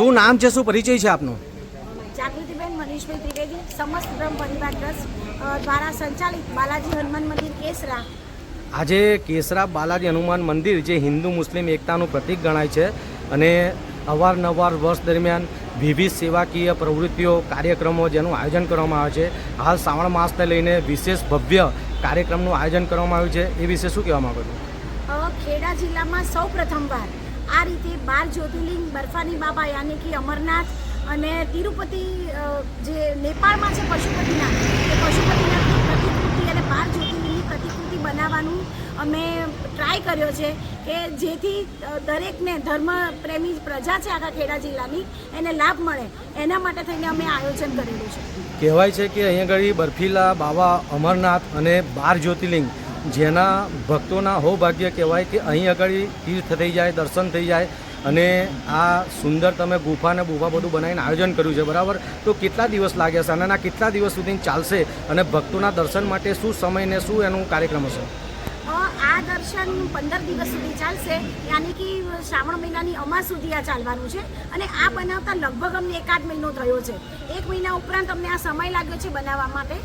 શું નામ છે શું પરિચય છે આપનો? જાગૃતિબેન મનીષભાઈ ત્રિવેદી સમસ્ત બ્રહ્મ પરિવાર ટ્રસ્ટ દ્વારા સંચાલિત બાલાજી હનુમાન મંદિર કેસરા. આજે કેસરા બાલાજી હનુમાન મંદિર જે હિન્દુ મુસ્લિમ એકતાનું પ્રતીક ગણાય છે અને અવારનવાર વર્ષ દરમિયાન વિવિધ સેવાકીય પ્રવૃત્તિઓ કાર્યક્રમો જેનું આયોજન કરવામાં આવે છે. હાલ શ્રાવણ માસને લઈને વિશેષ ભવ્ય કાર્યક્રમનું આયોજન કરવામાં આવ્યું છે. એ વિશે શું કહેવા માંગો છો? ખેડા જિલ્લામાં સૌ પ્રથમવાર આ રીતે બાર જ્યોતિર્લિંગ બર્ફાની બાબા યાની કે અમરનાથ અને તિરુપતિ જે નેપાળમાં છે પશુપતિનાથ, એ પશુપતિનાથની પ્રતિકૃતિ અને બાર જ્યોતિર્લિંગની પ્રતિકૃતિ બનાવવાનું અમે ટ્રાય કર્યો છે કે જેથી દરેકને ધર્મ પ્રેમી પ્રજા છે આખા ખેડા જિલ્લાની, એને લાભ મળે. એના માટે થઈને અમે આયોજન કરેલું છે. કહેવાય છે કે અહીંયા આગળ બર્ફીલા બાવા, અમરનાથ અને બાર જ્યોતિર્લિંગ જેના ભક્તોના સૌભાગ્ય કહેવાય કે અહીં આગળ તીર્થ થઈ જાય, દર્શન થઈ જાય અને આ સુંદર તમે ગુફા ને બુફા બધું બનાવીને આયોજન કર્યું છે, બરાબર? તો કેટલા દિવસ લાગ્યા છે? અને કેટલા દિવસ સુધી ચાલશે? અને ભક્તોના દર્શન માટે શું સમય ને શું એનું કાર્યક્રમ હશે? આ દર્શન પંદર દિવસ સુધી ચાલશે. યાની કે શ્રાવણ મહિનાની અમાસ સુધી આ ચાલવાનું છે. અને આ બનાવતા લગભગ અમને એકાદ મહિનો થયો છે. એક મહિના ઉપરાંત અમને આ સમય લાગ્યો છે બનાવવા માટે.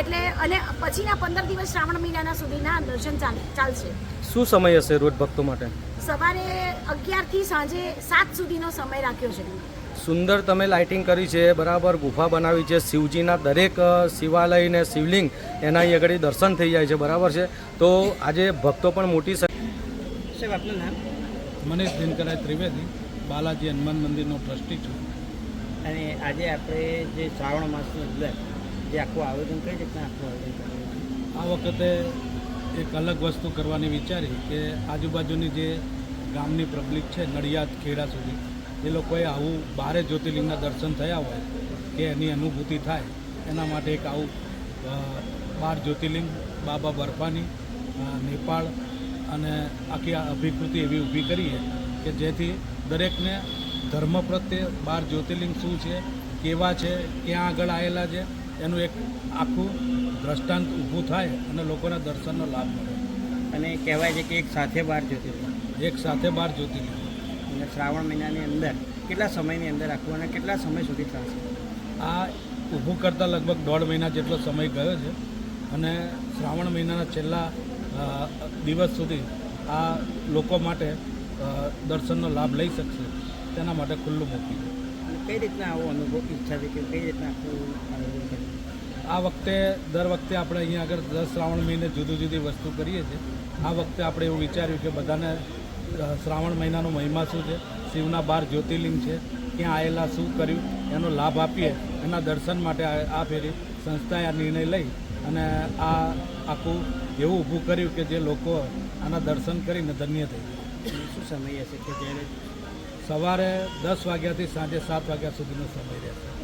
એટલે અને પછીના પંદર દિવસ શ્રાવણ મહિનાના સુધીના દર્શન ચાલ ચાલશે. શું સમય હશે રોજ ભક્તો માટે? સવારે અગિયારથી સાંજે સાત સુધીનો સમય રાખ્યો છે. સુંદર તમે લાઇટિંગ કરી છે બરાબર ગુફા બનાવી છે શિવજીના દરેક શિવાલય ને શિવલિંગ એના અહીં આગળ દર્શન થઈ જાય છે બરાબર છે? તો આજે ભક્તો પણ મોટી સાહેબ આપનું નામ? મનીષ દિનકરાય ત્રિવેદી બાલાજી હનુમાન મંદિરનો ટ્રસ્ટી છું. અને આજે આપણે જે શ્રાવણ માસની અંદર જે આખું આયોજન કઈ રીતના આખું આયોજન આ વખતે એક અલગ વસ્તુ કરવાની વિચારી કે આજુબાજુની જે ગામની પબ્લિક છે નડિયાદ ખેડા સુધી એ લોકોએ આવું બારે જ્યોતિર્લિંગના દર્શન થયા હોય કે એની અનુભૂતિ થાય એના માટે એક આવું બાર જ્યોતિર્લિંગ બાબા બર્ફાની નેપાળ અને આખી આ અભિકૃતિ એવી ઊભી કરીએ કે જેથી દરેકને ધર્મ પ્રત્યે બાર જ્યોતિર્લિંગ શું છે કેવા છે ક્યાં આગળ આવેલા છે એનું એક આખું દ્રષ્ટાંત ઊભું થાય અને લોકોના દર્શનનો લાભ મળે. અને કહેવાય છે કે એક સાથે બાર જ્યોતિર્લિંગ. એક સાથે બાર જ્યોતિર્લિંગ. અને શ્રાવણ મહિનાની અંદર કેટલા સમયની અંદર રાખવું અને કેટલા સમય સુધી થશે આ ઊભું કરતાં લગભગ દોઢ મહિના જેટલો સમય ગયો છે અને શ્રાવણ મહિનાના છેલ્લા દિવસ સુધી આ લોકો માટે દર્શનનો લાભ લઈ શકશે તેના માટે ખુલ્લું મૂકી કઈ રીતના આવો અનુભવ ઈચ્છા છે કે કઈ રીતના આખું આ વખતે દર વખતે આપણે અહીંયા આગળ દસ શ્રાવણ મહિને જુદી જુદી વસ્તુ કરીએ છીએ. આ વખતે આપણે એવું વિચાર્યું કે બધાને શ્રાવણ મહિનાનો મહિમા શું છે? શિવના બાર જ્યોતિર્લિંગ છે. ક્યાં આવેલા શું કર્યું? એનો લાભ આપીએ. એના દર્શન માટે આ ફેરી સંસ્થાએ આ નિર્ણય લઈ અને આ આખું એવું ઊભું કર્યું કે જે લોકો આના દર્શન કરીને ધન્ય થઈ શું સમય હશે કે જ્યારે સવારે દસ વાગ્યાથી સાંજે સાત વાગ્યા સુધીનો સમય રહેશે.